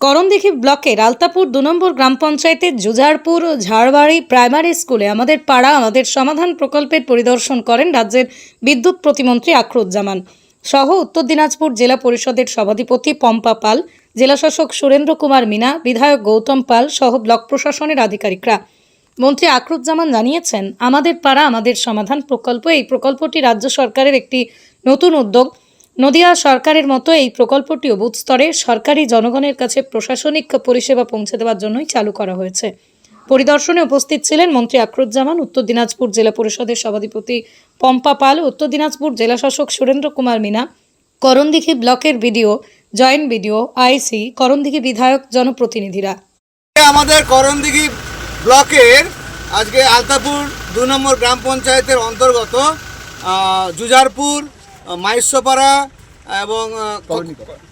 করণদিঘি ব্লকের আলতাপুর দু নম্বর গ্রাম পঞ্চায়েতের জুজারপুর ঝাড়বাড়ি প্রাইমারি স্কুলে আমাদের পাড়া আমাদের সমাধান প্রকল্পের পরিদর্শন করেন রাজ্যের বিদ্যুৎ প্রতিমন্ত্রী আখরুজ্জামান। সহ উত্তর দিনাজপুর জেলা পরিষদের সভাধিপতি পম্পা পাল জেলাশাসক সুরেন্দ্র কুমার মিনা, বিধায়ক গৌতম পাল সহ ব্লক প্রশাসনের আধিকারিকরা। মন্ত্রী আখরুজ্জামান জানিয়েছেন, আমাদের পাড়া আমাদের সমাধান প্রকল্প, এই প্রকল্পটি রাজ্য সরকারের একটি নতুন উদ্যোগ। নদিয়া সরকারের মতো এই প্রকল্পটিও বুথ স্তরে সরকারি জনগণের কাছে প্রশাসনিক পরিষেবা পৌঁছে দেওয়ার জন্যই চালু করা হয়েছে। পরিদর্শনে উপস্থিত ছিলেন মন্ত্রী আখরুজ্জামান উত্তর দিনাজপুর জেলা পরিষদের সভাধিপতি পম্পা পাল, উত্তর দিনাজপুর জেলাশাসক সুরেন্দ্র কুমার মিনা, করণদিঘি ব্লকের BDO, joint BDO, IC, Karandighi বিধায়ক জনপ্রতিনিধিরা। আমাদের করণদিঘি ব্লকের আজকে আলতাপুর দু নম্বর গ্রাম পঞ্চায়েতের অন্তর্গত জুজারপুর মাইশ্বপাড়া এবং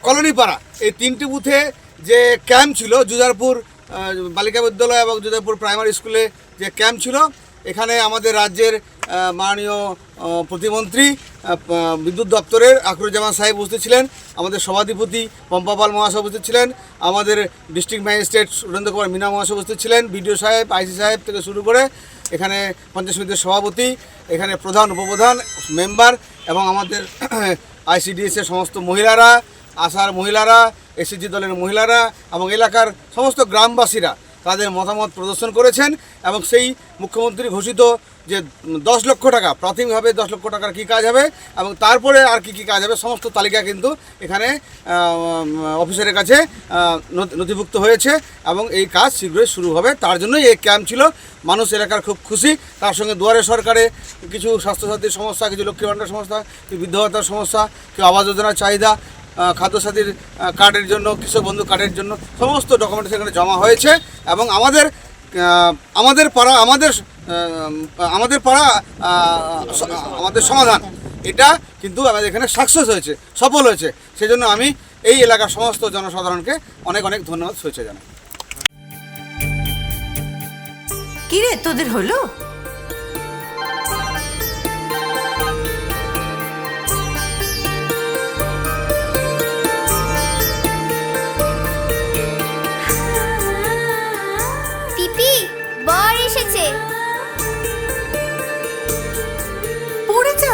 কলোনিপাড়া। এই তিনটি বুথে যে ক্যাম্প ছিল জুজারপুর বালিকা বিদ্যালয় এবং জুজারপুর প্রাইমারি স্কুলে যে ক্যাম্প ছিল এখানে আমাদের রাজ্যের মাননীয় প্রতিমন্ত্রী বিদ্যুৎ দপ্তরের আকরুজ্জামান সাহেব উপস্থিত ছিলেন আমাদের সভাধিপতি পম্পাপাল মহাশয় উপস্থিত ছিলেন আমাদের ডিস্ট্রিক্ট ম্যাজিস্ট্রেট সুরেন্দ্র কুমার মিনা মহাশয় উপস্থিত ছিলেন বিডিও সাহেব আইসি সাহেব থেকে শুরু করে এখানে পঞ্চায়েত সমিতির সভাপতি এখানে প্রধান উপপ্রধান মেম্বার এবং আমাদের আইসিডিএসের সমস্ত মহিলারা আশার মহিলারা এসএসজি দলের মহিলারা এবং এলাকার সমস্ত গ্রামবাসীরা তাদের মতামত প্রদর্শন করেছেন এবং সেই মুখ্যমন্ত্রী ঘোষিত যে দশ লক্ষ টাকা, প্রাথমিকভাবে দশ লক্ষ টাকার কী কাজ হবে এবং তারপরে আর কি কী কাজ হবে সমস্ত তালিকা কিন্তু এখানে অফিসারের কাছে নথিভুক্ত হয়েছে এবং এই কাজ শীঘ্রই শুরু হবে। তার জন্যই এই ক্যাম্প ছিল। মানুষ এলাকার খুব খুশি। তার সঙ্গে দুয়ারে সরকারে কিছু স্বাস্থ্যসাথীর সমস্যা, কিছু লক্ষ্মী ভাণ্ডার সমস্যা, কিছু বৃদ্ধ ভাতার সমস্যা কেউ আবাস যোজনার চাহিদা খাদ্যসাথীর কার্ডের জন্য, কৃষক বন্ধু কার্ডের জন্য সমস্ত ডকুমেন্টস এখানে জমা হয়েছে এবং আমাদের আমাদের পাড়া, আমাদের আমাদের পাড়া আমাদের সমাধান। এটা কিন্তু আমাদের এখানে সাকসেস হয়েছে, সফল হয়েছে। সেই জন্য আমি এই এলাকার সমস্ত জনসাধারণকে অনেক অনেক ধন্যবাদ, শুভেচ্ছা জানাই। কিরে, তোদের হলো?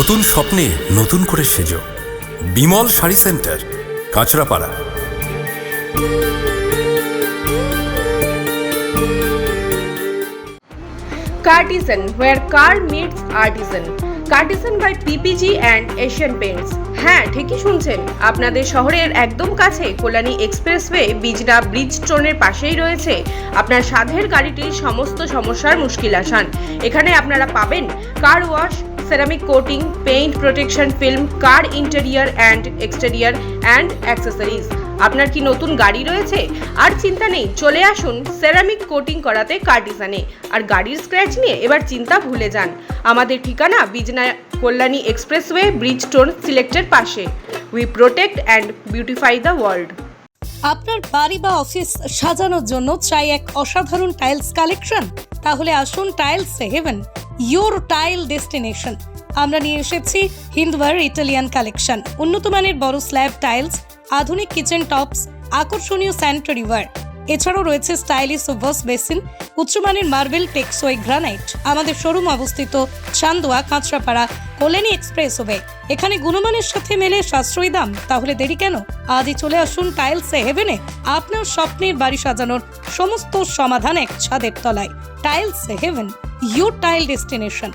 নতুন স্বপ্নে নতুন করে সেজ Bimal sari centre Kanchrapara Cartisan, where car meets artisan. Cartisan by PPG and Asian Paints. হ্যাঁ ঠিকই শুনছেন আপনাদের শহরের একদম কাছে কল্যাণী এক্সপ্রেসওয়ে বিজনা ব্রিজ স্টোনের পাশেই রয়েছে আপনার সাধের গাড়িটির সমস্ত সমস্যার মুশকিল আসান এখানে আপনারা পাবেন car wash ceramic coating paint protection film car interior and exterior and accessories আপনার কি নতুন গাড়ি রয়েছে? আর চিন্তা নেই, চলে আসুন সেরামিক কোটিং করাতে কার্টিসানে আর গাড়ির স্ক্র্যাচ নিয়ে এবার চিন্তা ভুলে যান। আমাদের ঠিকানা বিজনা কল্যাণী এক্সপ্রেসওয়ে ব্রিজ টোন সিলেক্টের পাশে। We protect and beautify the world আপনার বাড়ি বা অফিস সাজানোর জন্য চাই এক অসাধারণ টাইলস কালেকশন তাহলে আসুন tiles heaven your tile destination আমরা নিয়ে এসেছি হিন্দওয়ার ইটালিয়ান কালেকশন। উন্নত মানের বড় স্ল্যাব টাইলস, আধুনিক কিচেন টপস, আকর্ষণীয় স্যানিটারি ওয়ার এছাড়াও রয়েছে স্টাইলিশ ওভাস বেসিন, উচ্চমানের মার্বেল টেক্সোই গ্রানাইট। আমাদের শোরুম অবস্থিত চান্দোয়া, কাঁচরাপাড়া, কল্যাণী এক্সপ্রেস হবে এখানে গুণমানের সাথে মেলে সাশ্রয়ী দাম। তাহলে দেরি কেন? আজই চলে আসুন টাইলস হেভেনে আপনার স্বপ্নের বাড়ি সাজানোর সমস্ত সমাধান এক ছাদের তলায়। Tiles heaven. Your tile destination